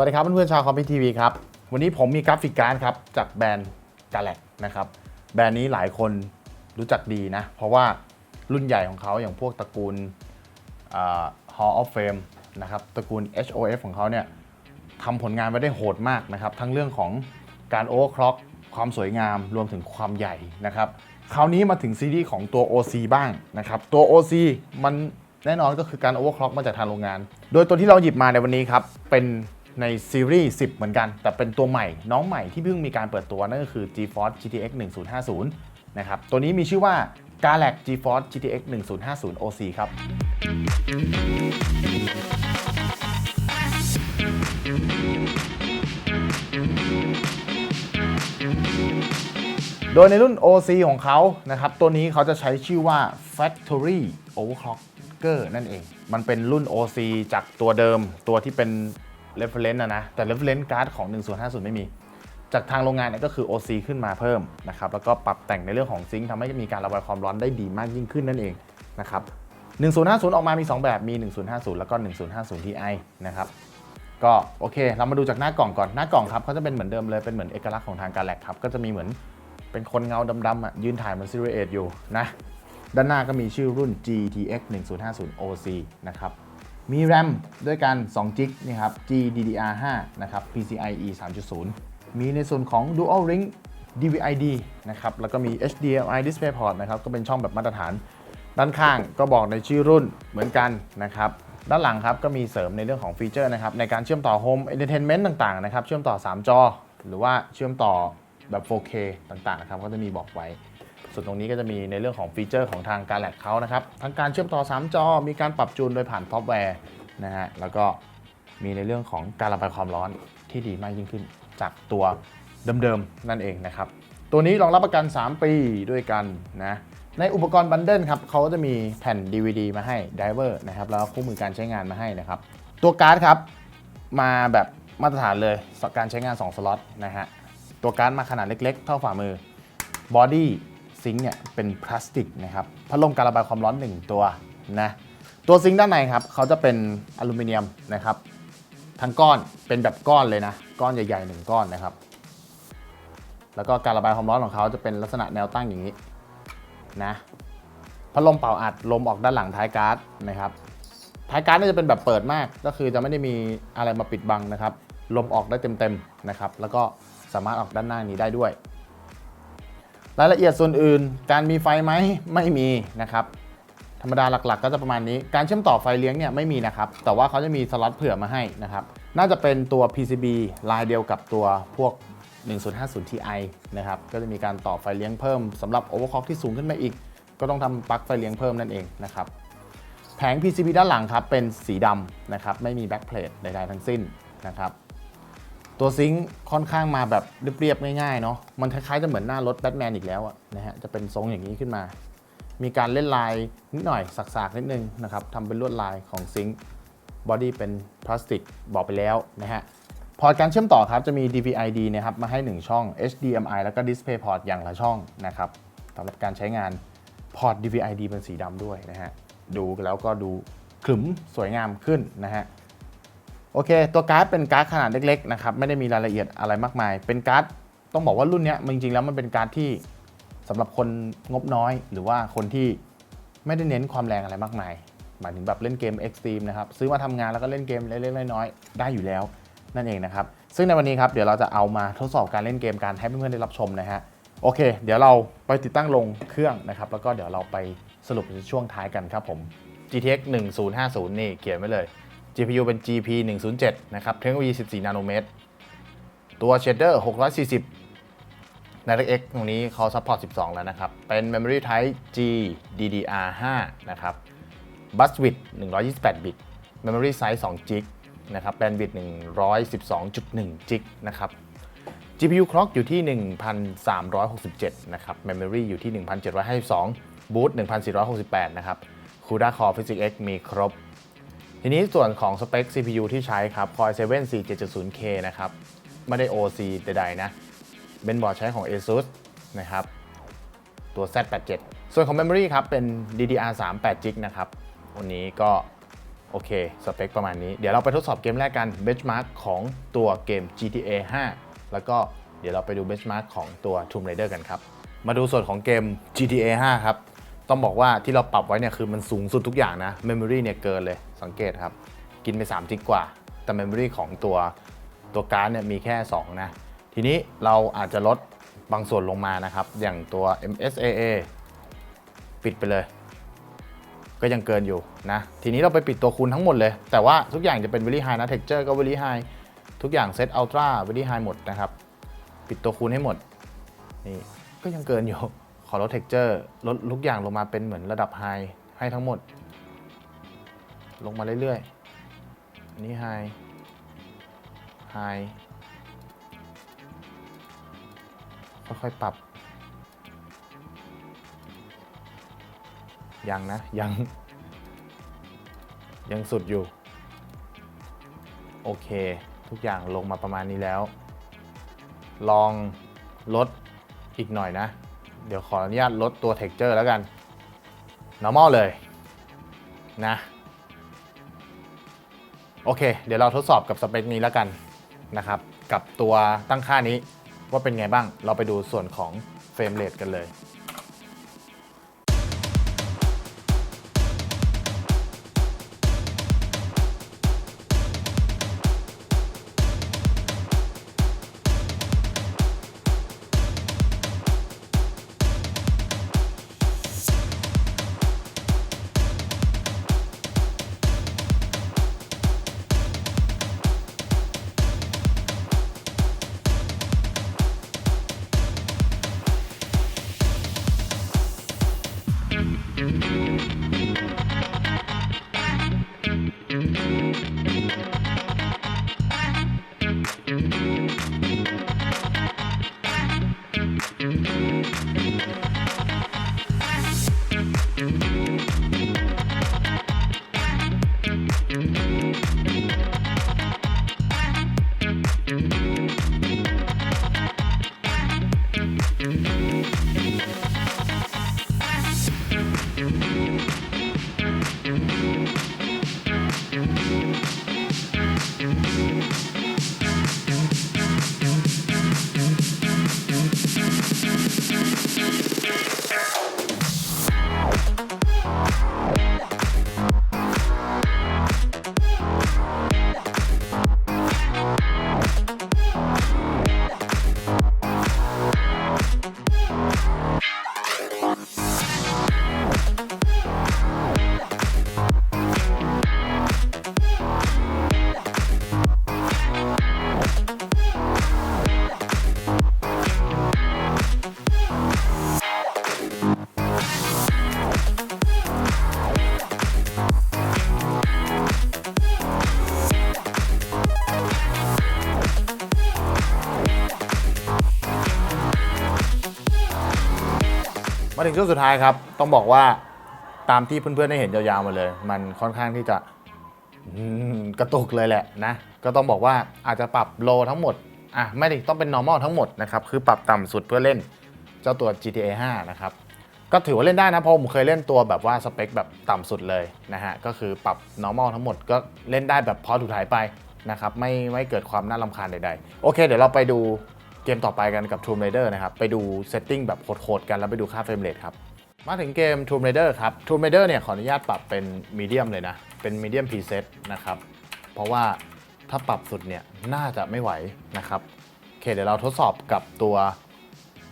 สวัสดีครับเพื่อนๆชาวคอมพิวทีวีครับ วันนี้ผมมีกราฟิกการ์ดครับ จากแบรนด์กาแล็กนะครับ แบรนด์นี้หลายคนรู้จักดีนะ เพราะว่ารุ่นใหญ่ของเขาอย่างพวกตระกูลอ่า Hall of Fame นะครับตระกูล HOF ของเขาเนี่ยทำผลงานไว้ได้โหดมากนะครับ ทั้งเรื่องของการโอเวอร์คล็อกความสวยงามรวมถึงความใหญ่นะครับ คราวนี้มาถึงซีรีส์ของตัว OC บ้างนะครับ ตัว OC มันแน่นอนก็คือการโอเวอร์คล็อกมาจากทางโรงงาน โดยตัวที่เราหยิบมาในวันนี้ครับ เป็น ในซีรีส์10 เหมือนกัน แต่เป็นตัวใหม่น้องใหม่ที่เพิ่งมีการเปิดตัวนั่นก็คือ GeForce GTX 1050นะครับตัวนี้มีชื่อว่า Galax GeForce GTX 1050 OC ครับโดยในรุ่น OC ของเขานะครับ ตัวนี้เขาจะใช้ชื่อว่า Factory Overclocker นั่นเอง มันเป็นรุ่น OC จากตัวเดิมตัวที่เป็น reference นะนะ แต่ reference card ของ 1050 ไม่มี จากทางโรงงานเนี่ยก็คือ OC ขึ้นมาเพิ่มนะครับ แล้วก็ปรับแต่งในเรื่องของซิงค์ทำให้มีการระบายความร้อนได้ดีมากยิ่งขึ้นนั่นเองนะครับ1050 ออกมามี 2 แบบมี 1050 แล้วก็ 1050 Ti นะครับก็โอเค เรามาดูจากหน้ากล่องก่อนหน้ากล่องครับเขาจะเป็นเหมือนเดิมเลยเป็นเหมือนเอกลักษณ์ของทางการแลกครับ ก็จะมีเหมือนเป็นคนเงาดำๆอะยืนถ่ายมัน Series 8อยู่นะ ด้านหน้าก็มีชื่อรุ่น GTX 1050 OC นะครับ มี RAM ด้วยกัน2 g ิกนี่ครับ GDDR5 นะครับ PCIe 3.0 มีในส่วนของ Dual Ring DVI-D นะครับ แล้วก็มี HDMI DisplayPort นะครับ ก็เป็นช่องแบบมาตรฐาน ด้านข้างก็บอกในชื่อรุ่นเหมือนกันนะครับ ด้านหลังครับก็มีเสริมในเรื่องของฟีเจอร์นะครับ ในการเชื่อมต่อ Home Entertainment ต่างๆนะครับ เชื่อมต่อ 3 จอ หรือว่าเชื่อมต่อแบบ 4K ต่างๆนะครับ ก็จะมีบอกไว้ ส่วนตรงนี้ก็จะมีในเรื่องของฟีเจอร์ของทางการแลกเขานะครับทั้งการเชื่อมต่อ 3 จอ มีการปรับจูนโดยผ่านซอฟต์แวร์นะฮะแล้วก็มีในเรื่องของการระบายความร้อนที่ดีมากยิ่งขึ้น จากตัวเดิมๆนั่นเองนะครับตัวนี้รองรับประกัน 3 ปีด้วยกันนะในอุปกรณ์บันเดิลครับเขาก็จะมีแผ่น DVD มาให้ไดเวอร์นะครับแล้วก็คู่มือการใช้งานมาให้นะครับตัวการ์ดครับมาแบบมาตรฐานเลยการใช้งาน 2 สล็อตนะฮะตัวการ์ดมาขนาดเล็กๆ เท่าฝ่ามือบอดี้ ซิงค์เนี่ยเป็นพลาสติกนะครับพัดลมการระบายความร้อน 1 ตัวนะตัวซิงค์ด้านในครับเขาจะเป็นอลูมิเนียมนะครับทั้งก้อนเป็นแบบก้อนเลยนะ ก้อนใหญ่ๆ1ก้อนนะครับ แล้วก็การระบายความร้อนของเขาจะเป็นลักษณะแนวตั้งอย่างนี้นะพัดลมเป่าอัดลมออกด้านหลังท้ายการ์ดนะครับท้ายการ์ดนี่จะเป็นแบบเปิดมาก ก็คือจะไม่ได้มีอะไรมาปิดบังนะครับ ลมออกได้เต็มๆนะครับ แล้วก็สามารถออกด้านหน้านี้ได้ด้วย รายละเอียดส่วนอื่น การมีไฟไหมไม่มีนะครับ ธรรมดาหลักๆ ก็จะประมาณนี้ การเชื่อมต่อไฟเลี้ยงเนี่ยไม่มีนะครับ แต่ว่าเขาจะมีสล็อตเผื่อมาให้นะครับ น่าจะเป็นตัว PCB ลายเดียวกับตัวพวก 1050 Ti นะครับ ก็จะมีการต่อไฟเลี้ยงเพิ่มสำหรับ overclock ที่สูงขึ้นมาอีก ก็ต้องทำปลั๊กไฟเลี้ยงเพิ่มนั่นเองนะครับ แผง PCB ด้านหลังครับเป็นสีดำนะครับ ไม่มีแบ็คเพลทใดๆทั้งสิ้นนะครับ ตัวซิงค์ค่อนข้างมาแบบเรียบๆง่ายๆเนาะมันคล้ายๆจะเหมือนหน้ารถแบทแมนอีกแล้วนะฮะจะเป็นทรงอย่างนี้ขึ้นมา มีการเล่นลายนิดหน่อยสักๆนิดนึงนะครับทำเป็นลวดลายของซิงค์บอดี้เป็นพลาสติกบอกไปแล้วนะฮะพอร์ตการเชื่อมต่อครับจะมี DVI-D นะครับมาให้ 1 ช่อง HDMI แล้วก็ DisplayPort อย่างละช่องนะครับสำหรับการใช้งานพอร์ต DVI-D เป็นสีดำด้วยนะฮะดูแล้วก็ดูขรึมสวยงามขึ้นนะฮะ โอเค ตัวการ์ดเป็นการ์ดขนาดเล็กๆนะครับไม่ได้มีรายละเอียดอะไรมากมาย เป็นการ์ดต้องบอกว่ารุ่นนี้จริงๆแล้วมันเป็นการ์ดที่สำหรับคนงบน้อย หรือว่าคนที่ไม่ได้เน้นความแรงอะไรมากมาย หมายถึงแบบเล่นเกมเอ็กซ์ตรีมนะครับซื้อมาทำงานแล้วก็เล่นเกมเล็กๆน้อยๆได้อยู่แล้วนั่นเองนะครับ ซึ่งในวันนี้ครับเดี๋ยวเราจะเอามาทดสอบการเล่นเกมกันให้เพื่อนๆได้รับชมนะฮะโอเค เดี๋ยวเราไปติดตั้งลงเครื่องนะครับ แล้วก็เดี๋ยวเราไปสรุปในช่วงท้ายกันครับผม GTX 1050 นี่เขียนไว้เลย GPU เป็น GP 107นะครับ เทคโนโลยี 14 นาโนเมตร ตัวเชดเดอร์ 640 ใน X ตรงนี้เขาซัพพอร์ต 12 แล้วนะครับ เป็น Memory Type G DDR5 นะครับ Bus Width 128 บิต Memory Size 2 g b นะครับ Bandwidth 112.1 g b นะครับ GPU Clock อยู่ที่ 1,367 นะครับ Memory อยู่ที่ 1,752 Boot 1,468 นะครับ CUDA Core Physics X มีครบ ทีนี้ส่วนของสเปค CPU ที่ใช้ครับ Core i7 4770K นะครับ ไม่ได้ OC ใดๆนะ เป็นบอร์ดใช้ของ ASUS นะครับ ตัว Z87 ส่วนของ Memory ครับ เป็น DDR3 8GB นะครับ วันนี้ก็โอเค สเปคประมาณนี้ เดี๋ยวเราไปทดสอบเกมแรกกัน benchmark ของตัวเกม GTA 5 แล้วก็เดี๋ยวเราไปดู benchmark ของตัว Tomb Raider กันครับ มาดูส่วนของเกม GTA 5 ครับ ต้องบอกว่าที่เราปรับไว้เนี่ยคือมันสูงสุดทุกอย่างนะ memory เนี่ยเกินเลย สังเกตครับ กินไป3จิกกว่า แต่ memory ของตัวตัวการ์ดเนี่ยมีแค่ 2 นะ ทีนี้เราอาจจะลดบางส่วนลงมานะครับ อย่างตัว MSAA ปิดไปเลย ก็ยังเกินอยู่นะ ทีนี้เราไปปิดตัวคูณทั้งหมดเลย แต่ว่าทุกอย่างจะเป็น very high นะ texture ก็ very high ทุกอย่าง set ultra very high หมดนะครับ ปิดตัวคูณให้หมด นี่ก็ยังเกินอยู่ ขอลด texture ลดทุกอย่างลงมาเป็นเหมือนระดับ high ให้ทั้งหมด ลงมาเรื่อยๆ อันนี่ high high ค่อยๆ ปรับ ยังนะ ยัง ยังสุดอยู่ โอเค ทุกอย่างลงมาประมาณนี้แล้ว ลองลดอีกหน่อยนะ เดี๋ยวขออนุญาตลดตัว texture แล้วกัน normal เลยนะ โอเค เดี๋ยวเราทดสอบกับสเปคนี้แล้วกันนะครับ กับตัวตั้งค่านี้ว่าเป็นไงบ้าง เราไปดูส่วนของเฟรมเรทกันเลย มาถึงช่วงสุดท้ายครับ ต้องบอกว่าตามที่เพื่อนๆได้เห็นยาวๆมาเลย มันค่อนข้างที่จะกระตุกเลยแหละนะ ก็ต้องบอกว่าอาจจะปรับโลทั้งหมดอะไม่ได้ต้องเป็น normal ทั้งหมดนะครับคือปรับต่ำสุดเพื่อเล่นเจ้าตัว GTA 5 นะครับก็ถือว่าเล่นได้นะเพราะผมเคยเล่นตัวแบบว่าสเปคแบบต่ำสุดเลยนะฮะก็คือปรับ normal ทั้งหมดก็เล่นได้แบบพอถูกถ่ายไปนะครับไม่ไม่เกิดความน่ารำคาญใดๆ โอเค เดี๋ยวเราไปดู เกมต่อไปกันกับ Tomb Raider นะครับ ไปดูเซตติ้งแบบโหดๆกันแล้วไปดูค่าเฟรมเรทครับ มาถึงเกม Tomb Raider ครับ Tomb Raider เนี่ยขออนุญาตปรับเป็น medium เลยนะ เป็น medium preset นะครับ เพราะว่าถ้าปรับสุดเนี่ยน่าจะไม่ไหวนะครับโอเคเดี๋ยวเราทดสอบกับตัว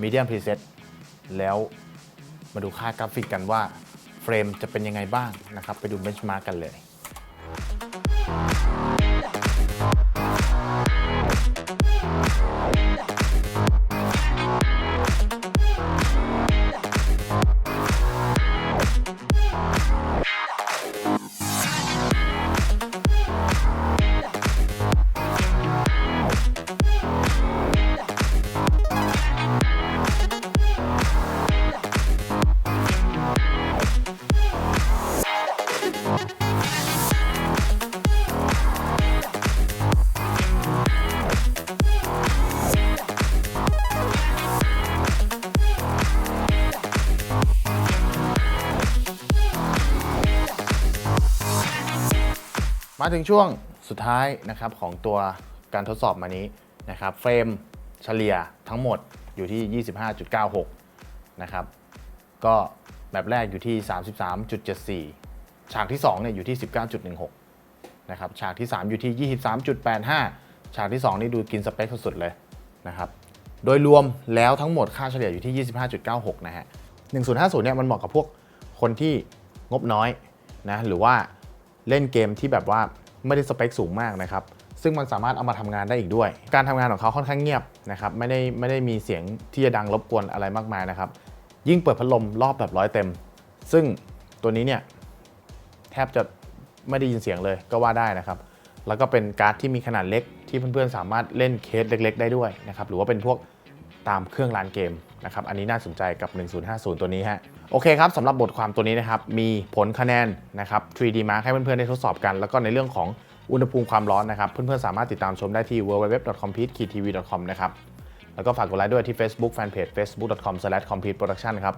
medium preset แล้วมาดูค่ากราฟิกกันว่าเฟรมจะเป็นยังไงบ้างนะครับ ไปดู benchmark กันเลย ถึงช่วงสุดท้ายนะครับของตัวการทดสอบมานี้นะครับเฟรมเฉลี่ยทั้งหมดอยู่ที่ 25.96 นะครับ ก็แบบแรกอยู่ที่ 33.74 ฉากที่ 2 เนี่ยอยู่ที่ 19.16 นะครับ ฉากที่ 3 อยู่ที่ 23.85 ฉากที่ 2 นี่ดูกินสเปคสุดๆเลยนะครับ โดยรวมแล้วทั้งหมดค่าเฉลี่ยอยู่ที่ 25.96 นะฮะ 1050 เนี่ยมันเหมาะกับพวกคนที่งบน้อยนะ หรือว่า เล่นเกมที่แบบว่าไม่ได้สเปคสูงมากนะครับ ซึ่งมันสามารถเอามาทำงานได้อีกด้วย การทำงานของเขาค่อนข้างเงียบนะครับ ไม่ได้ไม่ได้มีเสียงที่จะดังรบกวนอะไรมากมายนะครับ ยิ่งเปิดพัดลมรอบแบบร้อยเต็ม ซึ่งตัวนี้เนี่ยแทบจะไม่ได้ยินเสียงเลยก็ว่าได้นะครับ แล้วก็เป็นการ์ดที่มีขนาดเล็กที่เพื่อนๆสามารถเล่นเคสเล็ก ๆ ได้ด้วยนะครับ หรือว่าเป็นพวก ตามเครื่องร้านเกมนะครับอันนี้น่าสนใจกับ 1050 ตัวนี้ฮะโอเคครับสำหรับบทความตัวนี้นะครับมีผลคะแนนนะครับ 3D Mark ให้เพื่อนๆได้ทดสอบกัน แล้วก็ในเรื่องของอุณหภูมิความร้อนนะครับเพื่อนๆสามารถติดตามชมได้ที่ www.compete-tv.com นะครับแล้วก็ฝากกดไลค์ด้วยที่ Facebook Fanpage facebook.com/competeproduction ครับ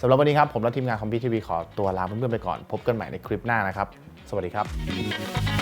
สำหรับวันนี้ครับผมและทีมงาน Compete TV ขอตัวลาเพื่อนๆไปก่อน พบกันใหม่ในคลิปหน้านะครับ สวัสดีครับ